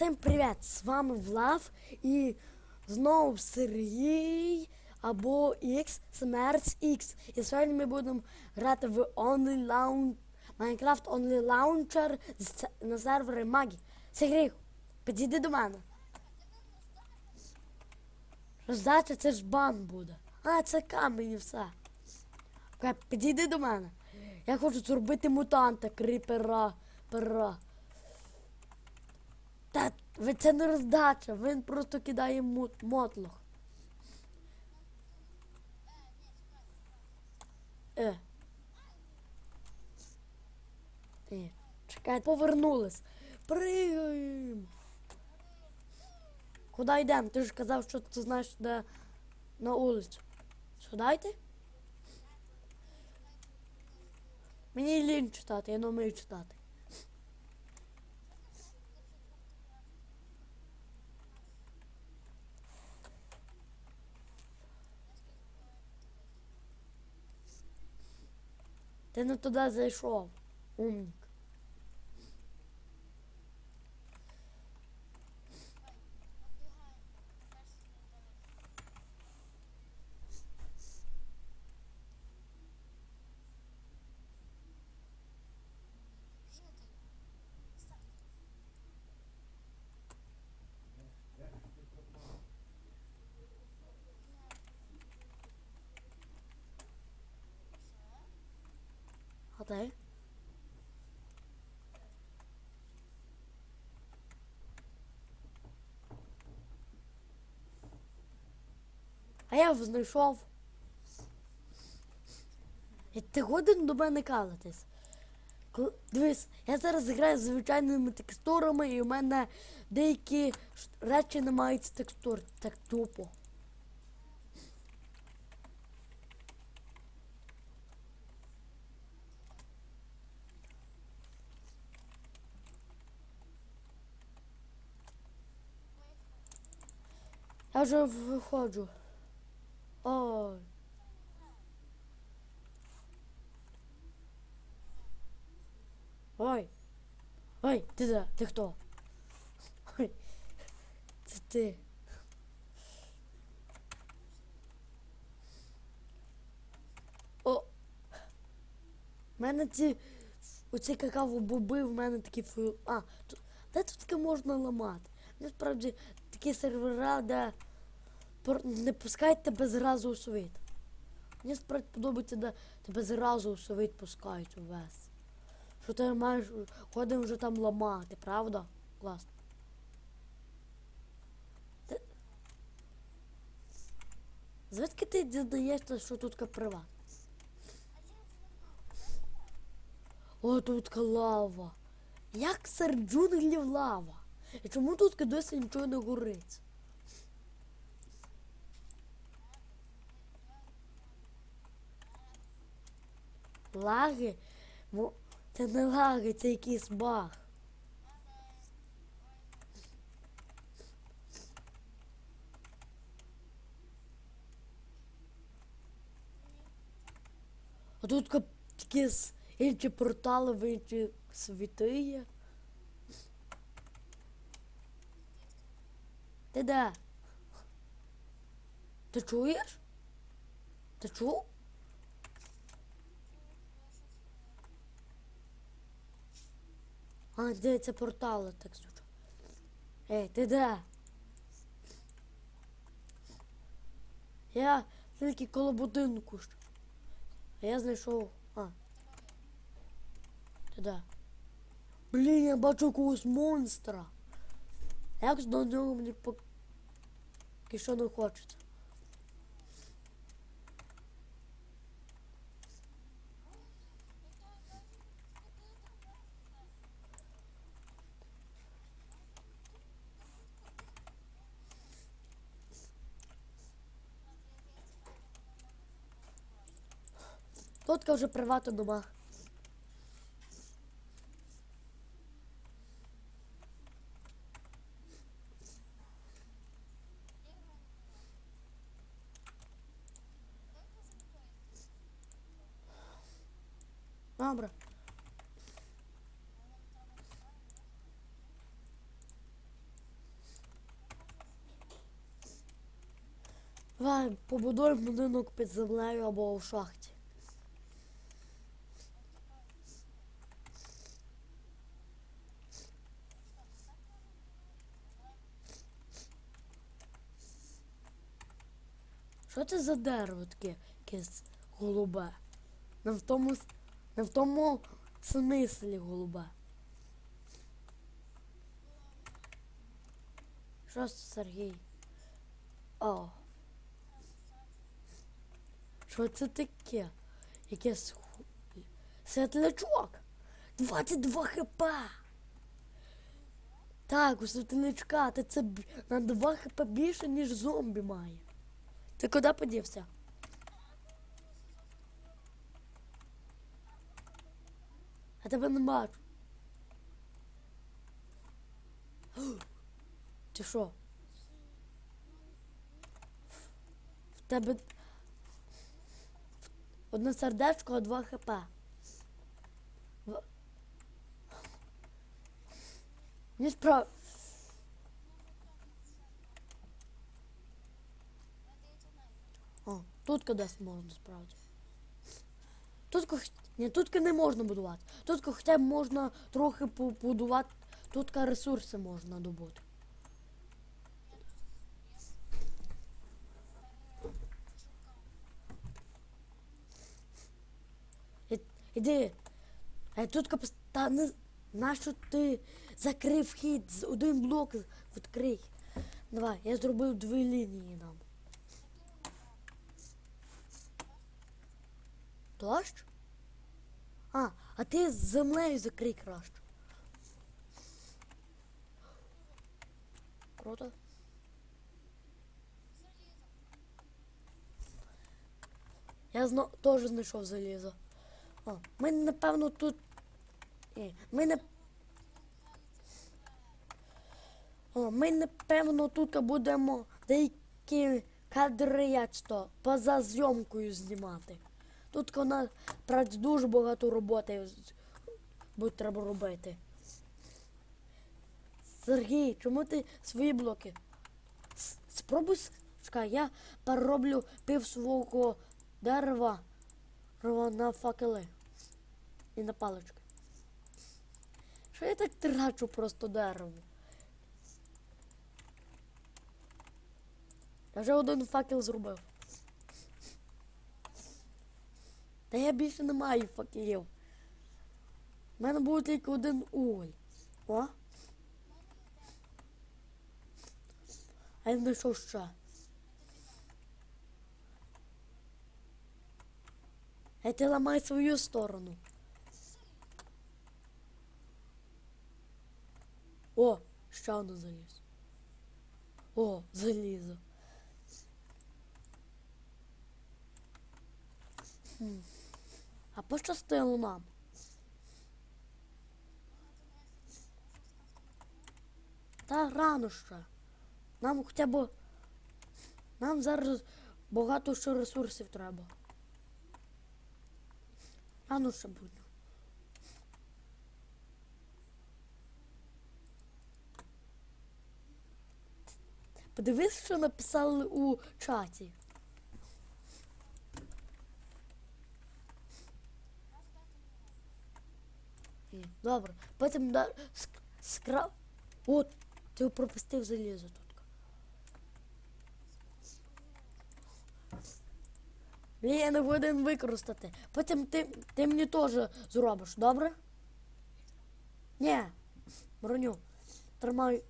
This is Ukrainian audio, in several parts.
Всім привіт! З вами Влав і знову Сергій або X Смерть X. І сьогодні ми будемо грати в Only Launch... Minecraft Only Launcher на сервері Магі. Сергій, підійди до мене. Роздача це ж бан буде. А, це камінь і все. Окей, підійди до мене. Я хочу зробити мутанта, кріпера, пера. Та ви це не роздача, він просто кидає мут, мотлох. Е. Е. Чекай, повернулись. Пригаємо. Куди йдемо? Ти ж казав, що ти знаєш, де на вулицю. Сюди йти? Мені лінь читати, я не вмію читати. Ти не туди зайшов. Умник. А? А я знайшов. І ти годин до мене калитись. Коли- Дивись, я зараз граю з звичайними текстурами, і у мене деякі речі не мають текстур. Так тупо. Вже виходжу. Ой. Ой. Ой, ти де? Ти хто? Ой. Це ти. О. У мене ці. Оці какао-боби, в мене такі фу. А, тут, де тут таке можна ламати? Насправді такі сервера, де не пускають тебе зразу у світ. Мені справді подобається, де тебе зразу у світ пускають увесь. Що ти маєш ходимо вже там ламати, правда? Класно. Ти... Звідки ти дізнаєшся, що тут приват? О, тут лава. Як серед джунглів лава? І чому тут досі нічого не горить? Лаги? Мо- Це не лаги, це якийсь баг. А тут с- інші портали в інші світи є. Ти де? Ти чуєш? Ти чув? А, де це портали, так звучить. Ей, ти де? Я тільки коло будинку. А я знайшов. А. Ти де? Блін, я бачу якогось монстра. Як до нього мені поки що не хочеться. Фотка вже приватна дома. Добре. Давай побудуємо будинок під землею або в шахті. Це за дерево таке якесь голубе? Не в тому, не в тому смислі голубе. Що це, Сергій? О. Що це таке? Якесь світлячок. 22 хп. Так, у світлячка, та це на 2 хп більше, ніж зомбі має. Ти куди подівся? Я тебе не бачу. Ти що? В тебе одне сердечко, а два хп. Не справ. О, тут кудись можна справді. Тут ні, тут не можна будувати. Тут хоча б можна трохи побудувати. Тут ресурси можна добути. Іди. А тут капус... Та не... Нащо ти закрив вхід з один блок відкрий. Давай, я зробив дві лінії нам. Дощ? А, а ти з землею закрий краще. Круто. Я зно... теж знайшов залізо. О, ми напевно тут. Ні, ми не. О, ми напевно тут будемо деякі кадри як то поза зйомкою знімати. Тут нас правда дуже багато роботи буде треба робити. Сергій, чому ти свої блоки? Спробуй чекай, я перероблю пів свого дерева на факели і на палички. Що я так трачу просто дерево? Я вже один факел зробив. Та я більше не маю факелів. У мене буде тільки один уголь. О. А я знайшов ще. А ти ламай свою сторону. О, ще воно заліз. О, залізо. Хм. А пощастило нам. Та рано ще. Нам хоча б. Нам зараз багато ще ресурсів треба. Рано ще буде. Подивись, що написали у чаті. Ні, Добре. Потім да, ск- скра... От, ти пропустив залізо тут. Я не годен використати. Потім ти, ти мені теж зробиш, добре? Ні. Броню. Тримай,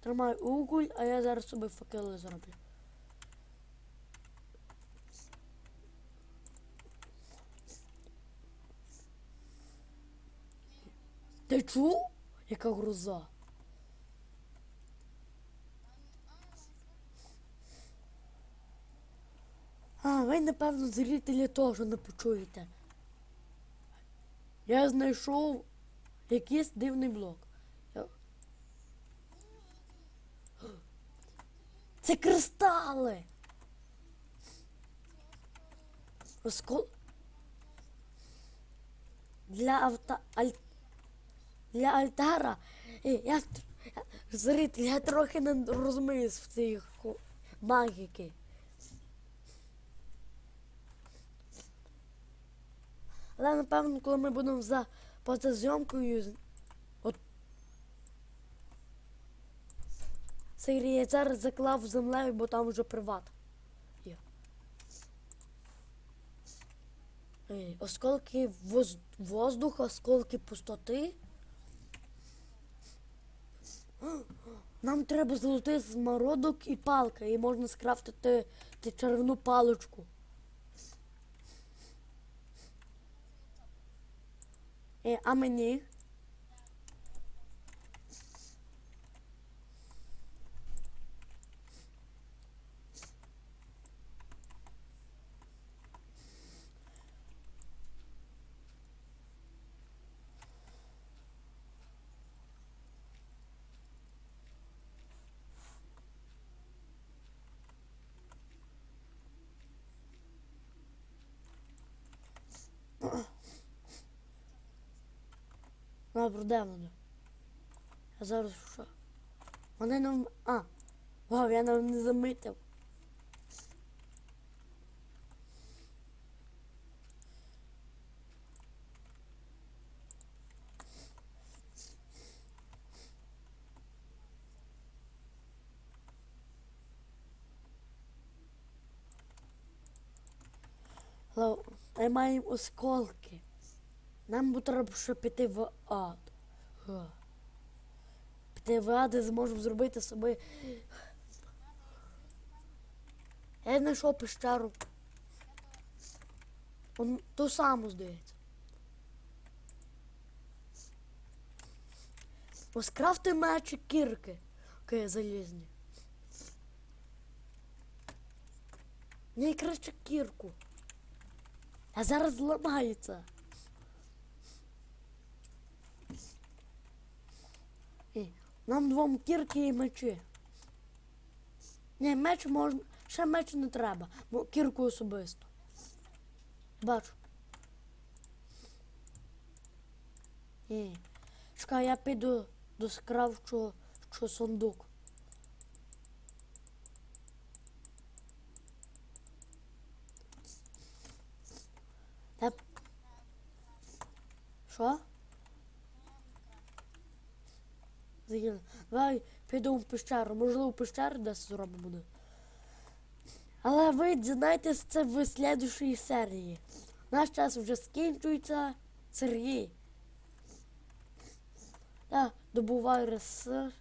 тримай уголь, а я зараз собі факели зроблю. Ти чув? Яка гроза? А, ви, напевно, зрителі теж не почуєте. Я знайшов якийсь дивний блок. Це кристали! Розкол... Для авта... Аль для Альтара. Я зритель, я трохи не розумію в цій магіки. Але напевно, коли ми будемо за поза зйомкою. от цей я зараз заклав землею, бо там вже приват. Є. Осколки воз... воздуха, осколки пустоти. Нам треба золотий змородок і палка, і можна скрафтити ти червону паличку. Е, а мені? Добре, де вони? Я зараз що? Вони нам. А! Вау, я нам не замітив. Але маємо осколки. Нам треба ще піти в ад. Піти в ад і зможемо зробити собі. Я знайшов пещеру. Он ту саму, здається. Ось крафти мечі кірки. Окей, залізні. Ні, краще кірку. А зараз зламається. Ей, Нам двом кірки і мечі. Ні, меч можна. Ще меч не треба, бо кірку особисто. Бачу. Ні. Чекай, я піду до скравчого що сундук. Та... Що? Згідно. Давай підемо в пещеру. Можливо, пещеру десь зробимо. Але ви дізнаєтесь це в слідущій серії. Наш час вже скінчується. Сергій. Я добуваю ресурс.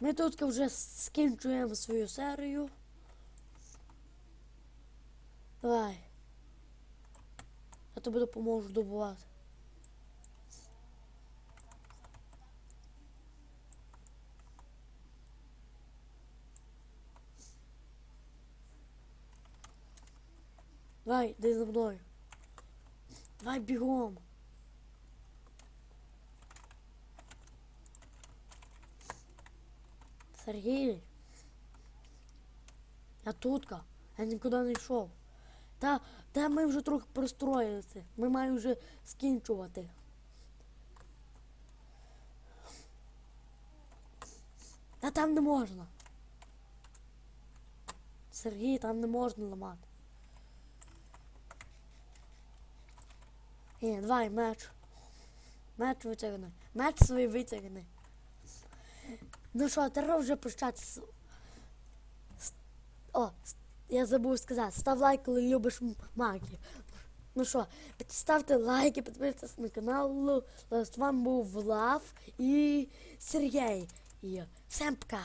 Ми тут вже скінчуємо свою серію. Давай. Тобі допоможу добувати. Давай, йди за мною. Давай бігом. Сергій. Я тутка. Я нікуди не йшов. Та, та ми вже трохи пристроїлися. Ми маємо вже скінчувати. Та там не можна. Сергій, там не можна ламати. Ні, давай, меч. Меч витягни. Меч свій витягни. Ну що, треба вже прощатися. О, я забув сказати, став лайк, коли любиш магію. Ну що, ставте лайки, підписуйтесь на канал. З вами був Влав і Сергій. І всем пока.